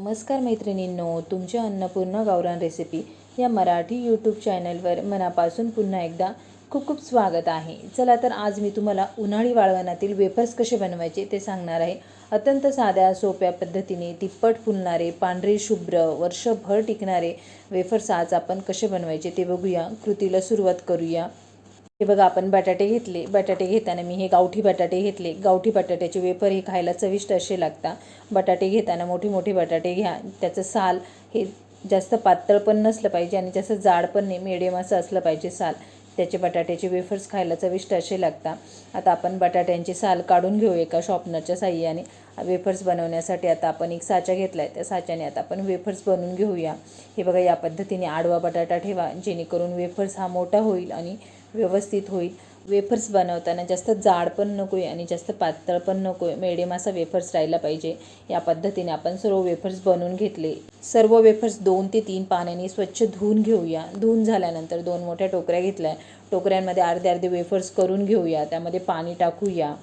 नमस्कार मैत्रिणींनो तुमच्या अन्नपूर्णा गावरान रेसिपी या मराठी यूट्यूब चॅनलवर मनापासून पुन्हा एकदा खूप खूप स्वागत आहे. चला तर आज मी तुम्हाला उन्हाळी वाळवणातील वेफर्स कसे बनवायचे ते सांगणार आहे. अत्यंत साध्या सोप्या पद्धतीने तिप्पट फुलणारे पांढरे शुभ्र वर्षभर टिकणारे वेफर्स आज आपण कसे बनवायचे ते बघूया. कृतीला सुरुवात करूया. हे बघा आपण बटाटे घेतले. बटाटे घेताना मी हे गावठी बटाटे घेतले. गावठी बटाट्याचे वेपर हे खायला चविष्ट असे लागतात बटाटे घेताना मोठे मोठे बटाटे घ्या. त्याचं साल हे जास्त पातळ पण नसलं पाहिजे आणि जास्त जाड पण नाही मिडियम असं असलं पाहिजे साल. त्याचे बटाट्याचे वेफर्स खायला चविष्ट असे लागतात आता आपण बटाट्यांचे साल काढून घेऊ एका शॉपनरच्या साह्याने. वेफर्स बनवण्यासाठी आता आपण एक साचा घेतला आहे त्या साच्याने आता आपण वेफर्स बनवून घेऊया. हे बघा या पद्धतीने आडवा बटाटा ठेवा. जेणेकरून वेफर्स हा मोठा होईल आणि व्यवस्थित होईल. वेफर्स बनवताना जास्त जाड पण नको आहे आणि जास्त पातळ पण नको आहे मिडियम असा वेफर्स राहिला पाहिजे. या पद्धतीने आपण सर्व वेफर्स बनवून घेतले. सर्व वेफर्स दोन ते तीन पाण्याने स्वच्छ धुवून घेऊया. धुवून झाल्यानंतर दोन मोठ्या टोकऱ्या घेतल्या. टोकऱ्यांमध्ये अर्धे अर्धे वेफर्स करून घेऊया. त्यामध्ये पाणी टाकूया.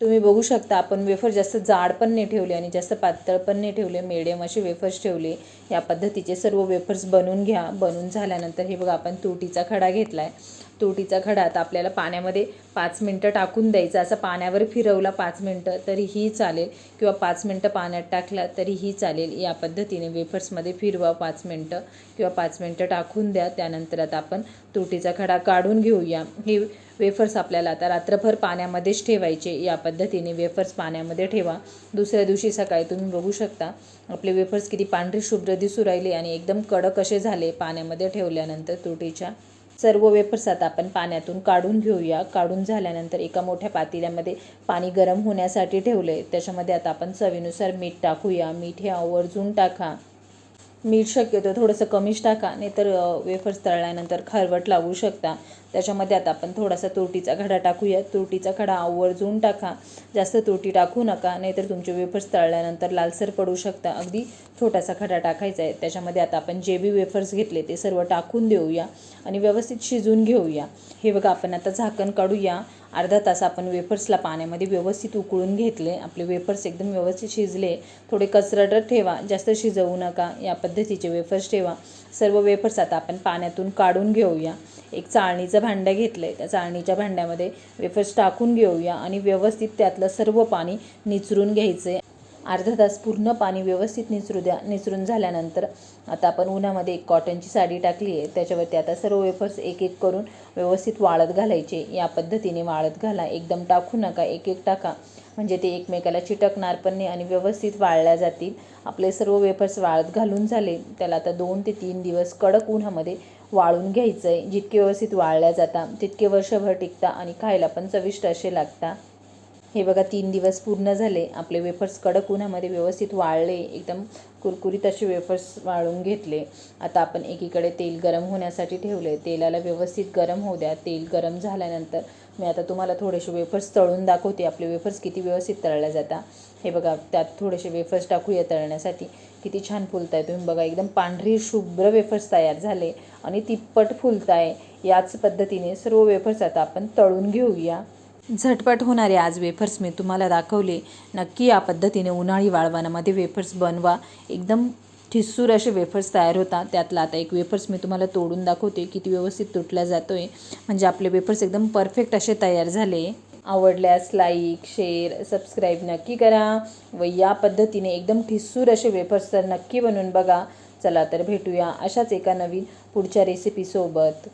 तुम्ही बघू शकता आपण वेफर जास्त जाड पण नाही ठेवले आणि जास्त पातळ पण नाही ठेवले. मिडियम असे वेफर्स ठेवले. या पद्धतीचे सर्व वेफर्स बनवून घ्या. बनवून झाल्यानंतर हे बघा आपण तुटीचा खडा घेतला आहे तुटीचा खडा आता आपल्याला पाण्यामध्ये पाच मिनटं टाकून द्यायचा. असं पाण्यावर फिरवला पाच मिनटं तरीही चालेल. किंवा पाच मिनटं पाण्यात टाकला तरीही चालेल. या पद्धतीने वेफर्समध्ये फिरवा पाच मिनटं किंवा पाच मिनटं टाकून द्या. त्यानंतर आता आपण तुटीचा खडा काढून घेऊया. हे वेफर्स आपल्याला आता रात्रभर पाण्यामध्येच ठेवायचे. या पद्धतीने वेफर्स पाण्यामध्ये ठेवा. दुसऱ्या दिवशी सकाळी तुम्ही बघू शकता. आपले वेफर्स किती पांढरे शुभ्र दिसू राहिले आणि एकदम कडक असे झाले पाण्यामध्ये ठेवल्यानंतर तुटीच्या. सर्व वेफर्स आता आपण पाण्यातून काढून घेऊया. काढून झाल्यानंतर एका मोठ्या पातेल्यामध्ये पाणी गरम होण्यासाठी ठेवलं आहे त्याच्यामध्ये आता आपण चवीनुसार मीठ टाकूया. मीठ हे आवर्जून टाका. मीठ शक्यतो थोडंसं कमीच टाका नाहीतर वेफर्स तळल्यानंतर खारवट लागू शकता. त्याच्यामध्ये आता आपण थोडासा तुरटीचा खडा टाकूया. तुरटीचा खडा आवर्जून टाका. जास्त तुरटी टाकू नका नाहीतर तुमचे वेफर्स तळल्यानंतर लालसर पडू शकता. अगदी छोटासा खडा टाकायचा आहे. त्याच्यामध्ये आता आपण जे बी वेफर्स घेतले ते सर्व टाकून देऊया आणि व्यवस्थित शिजून घेऊया. हे बघा आपण आता झाकण काढूया. अर्धा तास आपण वेफर्सला पाण्यामध्ये व्यवस्थित उकळून घेतले. आपले वेफर्स एकदम व्यवस्थित शिजले. थोडे कचरटच ठेवा. जास्त शिजवू नका. या पद्धतीचे वेफर्स ठेवा. सर्व वेफर्स आता आपण पाण्यातून काढून घेऊया. एक चाळणीचं भांडं घेतलं आहे त्या चाळणीच्या भांड्यामध्ये वेफर्स टाकून घेऊया आणि व्यवस्थित त्यातलं सर्व पाणी निचरून घ्यायचं आहे अर्धा तास पूर्ण पाणी व्यवस्थित निचरू द्या निचरून झाल्यानंतर आता आपण उन्हामध्ये एक कॉटनची साडी टाकली आहे. त्याच्यावरती आता सर्व वेफर्स एक एक करून व्यवस्थित वाळत घालायचे. या पद्धतीने वाळत घाला. एकदम टाकू नका. एक एक टाका. म्हणजे ते एकमेकाला चिटकणार पण नाही आणि व्यवस्थित वाळल्या जातील. आपले सर्व वेफर्स वाळत घालून झाले. त्याला आता दोन ते तीन दिवस कडक उन्हामध्ये वाळून घ्यायचं आहे जितके व्यवस्थित वाळल्या जातात तितके वर्षभर टिकता आणि खायला पण चविष्ट असे लागता. हे बघा तीन दिवस पूर्ण झाले. आपले वेफर्स कडक उन्हामध्ये व्यवस्थित वाळले. एकदम कुरकुरीत असे वेफर्स वाळून घेतले. आता आपण एकीकडे तेल गरम होण्यासाठी ठेवले तेलाला व्यवस्थित गरम होऊ द्या. तेल गरम झाल्यानंतर मी आता तुम्हाला थोडेसे वेफर्स तळून दाखवते. आपले वेफर्स किती व्यवस्थित तळल्या जातात हे बघा त्यात थोडेसे वेफर्स टाकूया तळण्यासाठी. किती छान फुलत आहे तुम्ही. बघा एकदम पांढरी शुभ्र वेफर्स तयार झाले आणि तिप्पट फुलत आहे याच पद्धतीने सर्व वेफर्स आता आपण तळून घेऊया. झटपट होणारे आज वेफर्स. मी तुम्हाला दाखवले नक्की या पद्धतीने उन्हाळी वाळवानामध्ये वेफर्स बनवा. एकदम ठिसूर असे वेफर्स तयार होतात. त्यातला आता एक वेफर्स मी तुम्हाला तोडून दाखवते किती व्यवस्थित तुटला जातो आहे म्हणजे आपले वेफर्स एकदम परफेक्ट असे तयार झाले. आवडल्यास लाईक शेअर सबस्क्राईब नक्की करा व या पद्धतीने एकदम ठिसूर असे वेफर्स तर नक्की बनवून बघा. चला तर भेटूया अशाच एका नवीन पुढच्या रेसिपीसोबत